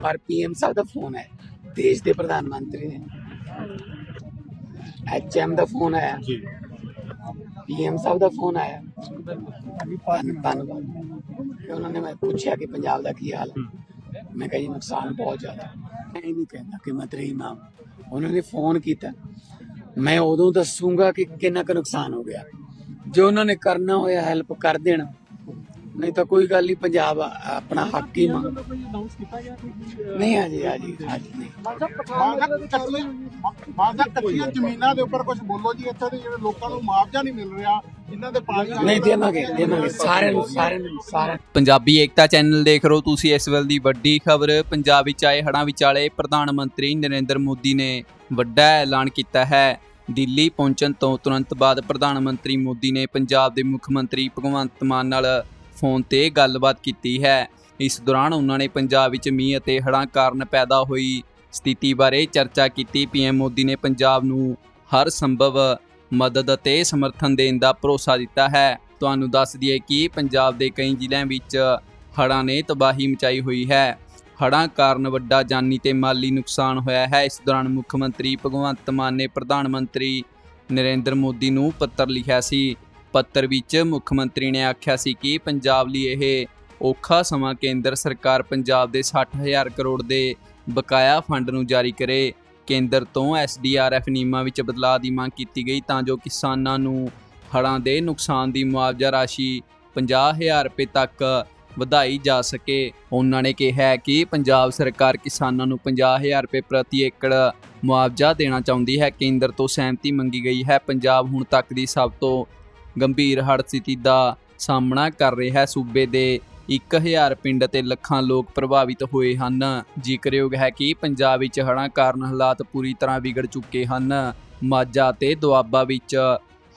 ਪਰ ਪੀਐਮ ਸਾਹਿਬ ਦਾ ਫੋਨ ਹੈ ਦੇਸ਼ ਦੇ ਪ੍ਰਧਾਨ ਮੰਤਰੀ ਨੇ। ਐਚਐਮ ਦਾ ਫੋਨ ਆਇਆ। ਜੀ। ਪੀਐਮ ਸਾਹਿਬ ਦਾ ਫੋਨ ਆਇਆ। ਧੰਨ- ਧੰਨਵਾਦ। ਉਹਨਾਂ ਨੇ ਮੈਂ ਪੁੱਛਿਆ ਕਿ ਪੰਜਾਬ ਦਾ ਕੀ ਹਾਲ ਹੈ। ਮੈਂ ਕਿਹਾ ਜੀ ਨੁਕਸਾਨ ਬਹੁਤ ਜ਼ਿਆਦਾ। ਮੈਂ ਇਹ ਨਹੀਂ ਕਹਿੰਦਾ ਕਿ ਮੈਂ ਤੇਰੀ ਮਾਂ ਉਹਨਾਂ ਨੇ ਫੋਨ ਕੀਤਾ। ਮੈਂ ਉਦੋਂ ਦੱਸੂਗਾ ਕਿ ਕਿੰਨਾ ਕੁ ਨੁਕਸਾਨ ਹੋ ਗਿਆ। ਜੋ ਉਹਨਾਂ ਨੇ ਕਰਨਾ ਹੋਇਆ ਹੈਲਪ ਕਰ ਦੇਣ। ਨਹੀਂ ਤਾਂ ਕੋਈ ਗੱਲ ਨਹੀਂ ਪੰਜਾਬ ਆ- ਆਪਣਾ ਹੱਕ ਹੀ ਮੰਗ ਨਹੀਂ ਹਾਜੀ ਹਾਜੀ ਹਾਜੀ। ਨਹੀਂ ਮਾਜ਼ਾ ਕੱਚੀ ਮਾਜ਼ਾ ਕੱਚੀਆਂ ਜ਼ਮੀਨਾਂ ਦੇ ਉੱਪਰ ਕੁਝ ਬੋਲੋ ਜੀ ਇੱਥੇ ਦੇ ਜਿਹੜੇ ਲੋਕਾਂ ਨੂੰ ਮੁਆਵਜ਼ਾ ਨਹੀਂ ਮਿਲ ਰਿਹਾ ਇਹਨਾਂ ਦੇ ਪਾਣੀ ਨਹੀਂ ਦੇਵਾਂਗੇ ਦੇਵਾਂਗੇ ਸਾਰਿਆਂ ਨੂੰ ਸਾਰਿਆਂ ਨੂੰ ਸਾਰਿਆਂ। ਪੰਜਾਬੀ ਏਕਤਾ ਚੈਨਲ ਦੇਖ ਰਹੇ ਹੋ ਤੁਸੀਂ ਇਸ ਵੇਲੇ ਦੀ ਵੱਡੀ ਖਬਰ ਪੰਜਾਬ ਵਿੱਚ ਆਏ ਹੜ੍ਹਾਂ ਵਿਚਾਲੇ ਪ੍ਰਧਾਨ ਮੰਤਰੀ ਨਰਿੰਦਰ ਮੋਦੀ ਨੇ ਵੱਡਾ ਐਲਾਨ ਕੀਤਾ ਹੈ। ਦਿੱਲੀ ਪਹੁੰਚਣ ਤੋਂ ਤੁਰੰਤ ਬਾਅਦ ਪ੍ਰਧਾਨ ਮੰਤਰੀ ਮੋਦੀ ਨੇ ਪੰਜਾਬ ਦੇ ਮੁੱਖ ਮੰਤਰੀ ਭਗਵੰਤ ਮਾਨ ਨਾਲ ਫੋਨ ਤੇ ਗੱਲਬਾਤ ਕੀਤੀ ਹੈ। ਇਸ ਦੌਰਾਨ ਉਹਨਾਂ ਨੇ ਪੰਜਾਬ ਵਿੱਚ ਮੀਂਹ ਅਤੇ ਹੜ੍ਹਾਂ ਕਾਰਨ ਪੈਦਾ ਹੋਈ ਸਥਿਤੀ ਬਾਰੇ ਚਰਚਾ ਕੀਤੀ। ਪੀਐਮ ਮੋਦੀ ਨੇ ਪੰਜਾਬ ਨੂੰ ਹਰ ਸੰਭਵ ਮਦਦ ਅਤੇ ਸਮਰਥਨ ਦੇਣ ਦਾ ਭਰੋਸਾ ਦਿੱਤਾ ਹੈ। ਤੁਹਾਨੂੰ ਦੱਸ ਦਈਏ ਕਿ ਪੰਜਾਬ ਦੇ ਕਈ ਜ਼ਿਲ੍ਹਿਆਂ ਵਿੱਚ ਹੜ੍ਹਾਂ ਨੇ ਤਬਾਹੀ ਮਚਾਈ ਹੋਈ ਹੈ। ਹੜ੍ਹਾਂ ਕਾਰਨ ਵੱਡਾ ਜਾਨੀ ਤੇ ਮਾਲੀ ਨੁਕਸਾਨ ਹੋਇਆ ਹੈ। ਇਸ ਦੌਰਾਨ ਮੁੱਖ ਮੰਤਰੀ ਭਗਵੰਤ ਮਾਨ ਨੇ ਪ੍ਰਧਾਨ ਮੰਤਰੀ ਨਰਿੰਦਰ ਮੋਦੀ ਨੂੰ ਪੱਤਰ ਲਿਖਿਆ ਸੀ। ਪੱਤਰ ਵਿੱਚ ਮੁੱਖ ਮੰਤਰੀ ਨੇ ਆਖਿਆ ਸੀ ਕਿ ਪੰਜਾਬ ਲਈ ਇਹ ਔਖਾ ਸਮਾਂ ਕੇਂਦਰ ਸਰਕਾਰ ਪੰਜਾਬ ਦੇ 60000 ਕਰੋੜ ਦੇ ਬਕਾਇਆ ਫੰਡ ਨੂੰ ਜਾਰੀ ਕਰੇ। ਕੇਂਦਰ ਤੋਂ ਐਸਡੀਆਰਐਫ ਨਿਯਮਾਂ ਵਿੱਚ ਬਦਲਾਅ ਦੀ ਮੰਗ ਕੀਤੀ ਗਈ ਤਾਂ ਜੋ ਕਿਸਾਨਾਂ ਨੂੰ ਹੜ੍ਹਾਂ ਦੇ ਨੁਕਸਾਨ ਦੀ ਮੁਆਵਜ਼ਾ ਰਾਸ਼ੀ 50000 ਰੁਪਏ ਤੱਕ ਵਧਾਈ ਜਾ ਸਕੇ। ਉਹਨਾਂ ਨੇ ਕਿਹਾ ਕਿ ਪੰਜਾਬ ਸਰਕਾਰ ਕਿਸਾਨਾਂ ਨੂੰ 50000 ਰੁਪਏ ਪ੍ਰਤੀ ਏਕੜ ਮੁਆਵਜ਼ਾ ਦੇਣਾ ਚਾਹੁੰਦੀ ਹੈ। ਕੇਂਦਰ ਤੋਂ ਸਹਿਮਤੀ ਮੰਗੀ ਗਈ ਹੈ। ਪੰਜਾਬ ਹੁਣ ਤੱਕ ਦੀ ਸਭ ਤੋਂ ਗੰਭੀਰ ਹੜ੍ਹ ਸਥਿਤੀ ਦਾ ਸਾਹਮਣਾ ਕਰ ਰਿਹਾ ਸੂਬੇ ਦੇ 1000 ਪਿੰਡ ਅਤੇ ਲੱਖਾਂ ਲੋਕ ਪ੍ਰਭਾਵਿਤ ਹੋਏ ਹਨ। ਜ਼ਿਕਰਯੋਗ ਹੈ ਕਿ ਪੰਜਾਬ ਵਿੱਚ ਹੜ੍ਹਾਂ ਕਾਰਨ ਹਾਲਾਤ ਪੂਰੀ ਤਰ੍ਹਾਂ ਵਿਗੜ ਚੁੱਕੇ ਹਨ। ਮਾਝਾ ਤੇ ਦੁਆਬਾ ਵਿੱਚ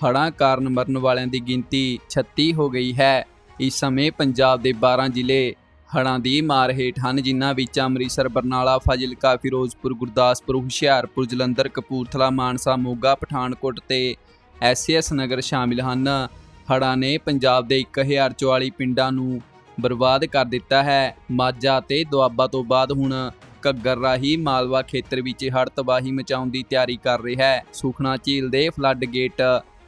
ਹੜ੍ਹਾਂ ਕਾਰਨ ਮਰਨ ਵਾਲਿਆਂ ਦੀ ਗਿਣਤੀ 36 ਹੋ ਗਈ ਹੈ। ਇਸ ਸਮੇਂ ਪੰਜਾਬ ਦੇ 12 ਜ਼ਿਲ੍ਹੇ ਹੜ੍ਹਾਂ ਦੀ ਮਾਰ ਹੇਠ ਹਨ, ਜਿਨ੍ਹਾਂ ਵਿੱਚ ਅੰਮ੍ਰਿਤਸਰ, ਬਰਨਾਲਾ, ਫਾਜ਼ਿਲਕਾ, ਫਿਰੋਜ਼ਪੁਰ, ਗੁਰਦਾਸਪੁਰ, ਹੁਸ਼ਿਆਰਪੁਰ, ਜਲੰਧਰ, ਕਪੂਰਥਲਾ, ਮਾਨਸਾ, ਮੋਗਾ, ਪਠਾਨਕੋਟ ਤੇ ਐਸਐਸ ਨਗਰ ਸ਼ਾਮਿਲ ਹਨ। ਹੜ੍ਹਾਂ ਨੇ ਪੰਜਾਬ ਦੇ 1044 ਪਿੰਡਾਂ ਨੂੰ ਬਰਬਾਦ ਕਰ ਦਿੱਤਾ ਹੈ। ਮਾਝਾ ਤੇ ਦੁਆਬਾ ਤੋਂ ਬਾਅਦ ਹੁਣ ਘੱਗਰ ਰਾਹੀਂ ਮਾਲਵਾ ਖੇਤਰ ਵਿੱਚ ਹੜ੍ਹ ਤਬਾਹੀ ਮਚਾਉਣ ਦੀ ਤਿਆਰੀ ਕਰ ਰਿਹਾ ਹੈ। ਸੁਖਨਾ ਝੀਲ ਦੇ ਫਲੱਡ ਗੇਟ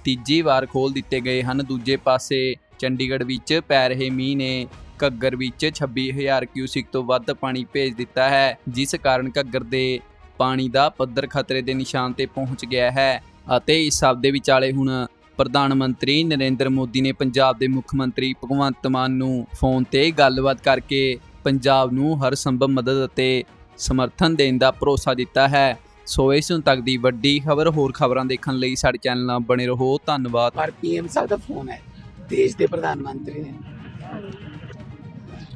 ਤੀਜੀ ਵਾਰ ਖੋਲ ਦਿੱਤੇ ਗਏ ਹਨ। ਦੂਜੇ ਪਾਸੇ ਚੰਡੀਗੜ੍ਹ ਵਿੱਚ ਪੈ ਰਹੇ ਮੀਂਹ ਨੇ ਘੱਗਰ ਵਿੱਚ 26000 ਕਿਊਸਿਕ ਤੋਂ ਵੱਧ ਪਾਣੀ ਭੇਜ ਦਿੱਤਾ ਹੈ, ਜਿਸ ਕਾਰਨ ਘੱਗਰ ਦੇ ਪਾਣੀ ਦਾ ਪੱਧਰ ਖਤਰੇ ਦੇ ਨਿਸ਼ਾਨ ਤੇ ਪਹੁੰਚ ਗਿਆ ਹੈ ਅਤੇ ਇਸ ਸਭ ਦੇ ਵਿਚਾਲੇ ਹੁਣ ਪ੍ਰਧਾਨ ਮੰਤਰੀ ਨਰਿੰਦਰ ਮੋਦੀ ਨੇ ਪੰਜਾਬ ਦੇ ਮੁੱਖ ਮੰਤਰੀ ਭਗਵੰਤ ਮਾਨ ਨੂੰ ਫੋਨ ਤੇ ਗੱਲਬਾਤ ਕਰਕੇ ਪੰਜਾਬ ਨੂੰ ਹਰ ਸੰਭਵ ਮਦਦ ਅਤੇ ਸਮਰਥਨ ਦੇਣ ਦਾ ਭਰੋਸਾ ਦਿੱਤਾ ਹੈ। ਸੋ ਇਸ ਨੂੰ ਤੱਕ ਦੀ ਵੱਡੀ ਖਬਰ ਹੋਰ ਖਬਰਾਂ ਦੇਖਣ ਲਈ ਸਾਡੇ ਚੈਨਲ ਨਾਲ ਬਣੇ ਰਹੋ। ਧੰਨਵਾਦ। ਪਰ ਪੀਐਮ ਸਾਹਿਬ ਦਾ ਫੋਨ ਹੈ। ਦੇਸ਼ ਦੇ ਪ੍ਰਧਾਨ ਮੰਤਰੀ ਨੇ।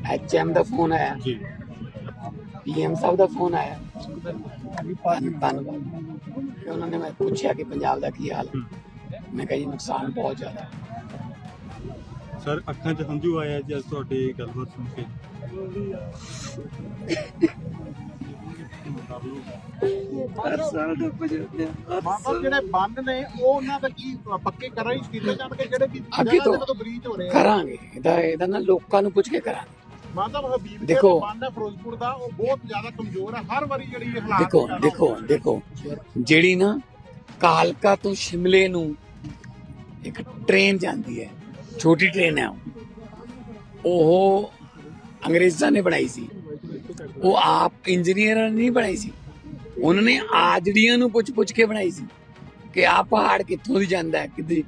ਐਚਐਮ ਦਾ ਫੋਨ ਆਇਆ ਜੀ। ਪੀਐਮ ਸਾਹਿਬ ਦਾ ਫੋਨ ਆਇਆ। ਧੰਨ- ਧੰਨਵਾਦ ਕਿ ਉਹਨਾਂ ਨੇ ਮੈਂ ਪੁੱਛਿਆ ਕਿ ਪੰਜਾਬ ਦਾ ਕੀ ਹਾਲ ਹੈ? ਮੈਂ ਕਿਹਾ ਜੀ ਨੁਕਸਾਨ ਬਹੁਤ ਜ਼ਿਆਦਾ। ਹੈ। ਸਰ ਅੱਖਾਂ 'ਚ ਹੰਝੂ ਆਇਆ ਜੀ ਅੱਜ ਤੁਹਾਡੀ ਗੱਲਬਾਤ ਸੁਣ ਕੇ। ਮਾਜ਼ਾ ਜਿਹੜੇ ਬੰਦ ਨੇ ਉਹ ਉਹਨਾਂ ਦਾ ਕੀ ਪੱਕੇ ਕਰ ਰਹੀ ਕੀਤੇ ਜਾਣਗੇ? ਜਿਹੜੇ ਕਿ ਅੱਗੇ ਤੋਂ- ਤੋਂ ਬ੍ਰੀਚ ਹੋ ਰਹੇ ਆ। ਕਰਾਂਗੇ। ਇਹਦਾ ਇਹਦਾ ਨਾ ਲੋਕਾਂ ਨੂੰ ਪੁੱਛ ਕੇ ਕਰਾਂਗੇ। ਮਾਜ਼ਾ ਹਬੀਬ ਦੇ ਦੇਖੋ। ਹੈ ਫਿਰੋਜ਼ਪੁਰ ਦਾ ਉਹ ਬਹੁਤ ਜ਼ਿਆਦਾ ਕਮਜ਼ੋਰ ਹੈ ਹਰ ਵਾਰੀ ਜਿਹੜੀ ਇਹ ਹਾਲਾਤ ਦੇਖੋ ਪੈਦਾ ਦੇਖੋ ਹੁੰਦੇ ਨੇ। ਦੇਖੋ ਜਿਹੜੀ ਨਾ ਕਾਲਕਾ ਤੋਂ ਸ਼ਿਮਲੇ ਨੂੰ ਇੱਕ ਟ੍ਰੇਨ ਜਾਂਦੀ ਹੈ ਛੋਟੀ ਟ੍ਰੇਨ ਹੈ ਉਹ। ਉਹ ਅੰਗਰੇਜ਼ਾਂ ਨੇ ਬਣਾਈ ਸੀ ਉਹ ਆਪ ਇੰਜੀਨੀਅਰਾਂ ਨੇ ਨਹੀਂ ਬਣਾਈ ਸੀ ਉਹਨਾਂ ਨੇ ਆਜੜੀਆਂ ਨੂੰ ਪੁੱਛ ਪੁੱਛ ਕੇ ਬਣਾਈ ਸੀ ਕਿ ਆ ਪਹਾੜ ਕਿੱਥੋਂ ਦੀ ਜਾਂਦਾ ਹੈ ਕਿਤੇ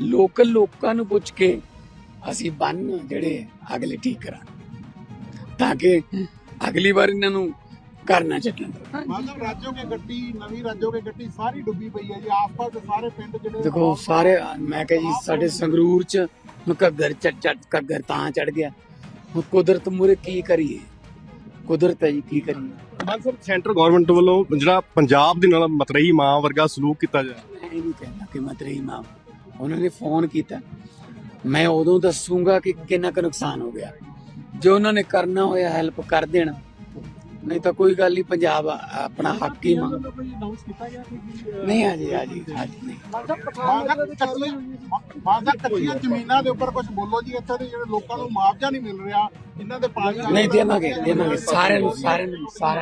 ਲੋਕਲ ਲੋਕਾਂ ਨੂੰ ਪੁੱਛ ਕੇ ਅਸੀਂ ਬੰਨ ਜਿਹੜੇ ਅਗਲੇ ਠੀਕ ਕਰਾਂ ਤਾਂ ਕਿ ਅਗਲੀ ਵਾਰ ਇਹਨਾਂ ਨੂੰ ਕਰਨਾ ਚੱਟਣ। ਮਾਜ਼ਾ ਰਾਜੋ ਕੇ ਗੱਡੀ ਨਵੀਂ ਰਾਜੋ ਕੇ ਗੱਡੀ ਸਾਰੀ ਡੁੱਬੀ ਪਈ ਹੈ ਜੀ। ਆਸ-ਪਾਸ ਦੇ ਸਾਰੇ ਪਿੰਡ ਜਿਹੜੇ ਦੇਖੋ ਸਾਰੇ ਮੈਂ ਕਹਾਂ ਜੀ ਸਾਡੇ ਸੰਗਰੂਰ ਚ ਹੁਣ ਘੱਗਰ ਚੜ ਚੜ ਘੱਗਰ ਤਾਂ ਚੜ ਗਿਆ। ਹੁਣ ਕੁਦਰਤ ਮੂਰੇ ਕੀ ਕਰੀਏ? ਕੁਦਰਤ ਹੈ ਜੀ ਕੀ ਕਰੀਏ? ਮਾਨ ਸਾਹਿਬ ਸੈਂਟਰ ਗਵਰਨਮੈਂਟ ਵੱਲੋਂ ਜਿਹੜਾ ਪੰਜਾਬ ਦੇ ਨਾਲ ਮਤਰਈ ਮਾਂ ਵਰਗਾ ਸਲੂਕ ਕੀਤਾ ਜਾ ਇਹ ਨਹੀਂ ਕਹਿੰਦਾ ਕਿ ਮੈਂ ਤੇਰੀ ਮਾਂ ਉਹਨਾਂ ਨੇ ਫੋਨ ਕੀਤਾ। ਮੈਂ ਉਦੋਂ ਦੱਸੂਗਾ ਕਿ ਕਿੰਨਾ ਕੁ ਨੁਕਸਾਨ ਹੋ ਗਿਆ। ਜੋ ਉਹਨਾਂ ਨੇ ਕਰਨਾ ਹੋਇਆ ਹੈਲਪ ਕਰ ਦੇਣ। ਨਹੀਂ ਤਾਂ ਕੋਈ ਗੱਲ ਨਹੀਂ ਪੰਜਾਬ ਆ- ਆਪਣਾ ਹੱਕ ਹੀ ਮੰਗ ਨਹੀਂ ਹਾਜੀ ਹਾਜੀ ਹਾਜੀ ਨਹੀਂ। ਮਾਜ਼ਾ ਕੱਚੀਆਂ ਮਾਜ਼ਾ ਕੱਚੀਆਂ ਜ਼ਮੀਨਾਂ ਦੇ ਉੱਪਰ ਕੁਝ ਬੋਲੋ ਜੀ ਇੱਥੇ ਦੇ ਜਿਹੜੇ ਲੋਕਾਂ ਨੂੰ ਮੁਆਵਜ਼ਾ ਨਹੀਂ ਮਿਲ ਰਿਹਾ ਇਹਨਾਂ ਦੇ ਪਾਣੀ ਨਹੀਂ ਦੇਵਾਂਗੇ ਦੇਵਾਂਗੇ ਸਾਰਿਆਂ ਨੂੰ ਸਾਰਿਆਂ ਨੂੰ ਸਾਰਿਆਂ